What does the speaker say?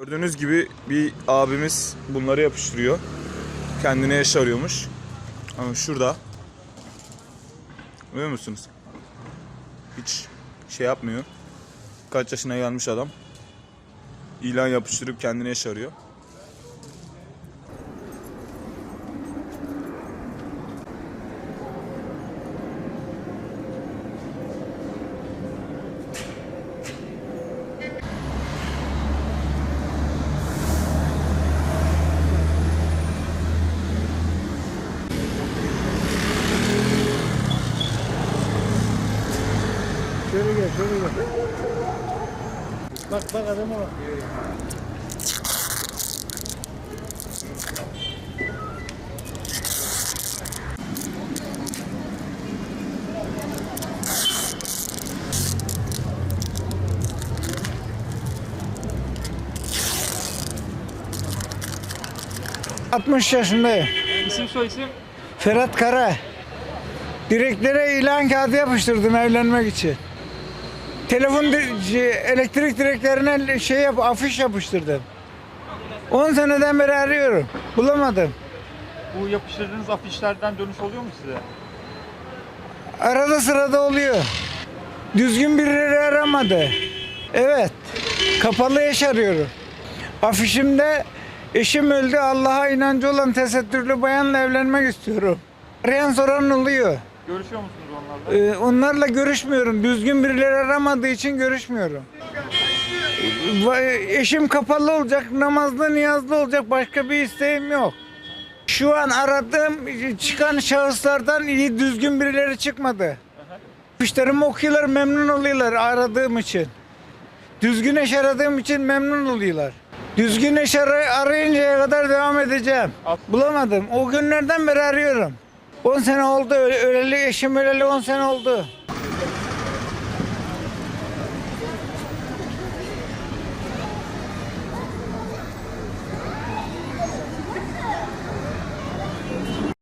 Gördüğünüz gibi bir abimiz bunları yapıştırıyor. Kendine yaş arıyormuş. Ama şurada. Görüyor musunuz? Hiç şey yapmıyor. Kaç yaşına gelmiş adam. İlan yapıştırıp kendine yaş arıyor. Şöyle gel, şöyle gel. Bak bak adama bak. ...60 yaşındayım. İsim soy isim? Ferhat Kara. Direklere ilan kağıdı yapıştırdım evlenmek için. Telefon şey, elektrik direklerine şey yap, afiş yapıştırdım. 10 seneden beri arıyorum. Bulamadım. Bu yapıştırdığınız afişlerden dönüş oluyor mu size? Arada sırada oluyor. Düzgün birileri aramadı. Evet. Kapalı eş arıyorum. Afişimde eşim öldü Allah'a inancı olan tesettürlü bayanla evlenmek istiyorum. Arayan soran oluyor. Görüşüyor musunuz onlarla? Ee, onlarla görüşmüyorum. Düzgün birileri aramadığı için görüşmüyorum. Eşim kapalı olacak, namazlı niyazlı olacak. Başka bir isteğim yok. Şu an aradığım çıkan şahıslardan iyi düzgün birileri çıkmadı. Müşterimi okuyorlar, memnun oluyorlar aradığım için. Düzgün eş aradığım için memnun oluyorlar. Düzgün eş aray- arayıncaya kadar devam edeceğim. Bulamadım. O günlerden beri arıyorum. 10 sene oldu. Öleli eşim öleli 10 sene oldu.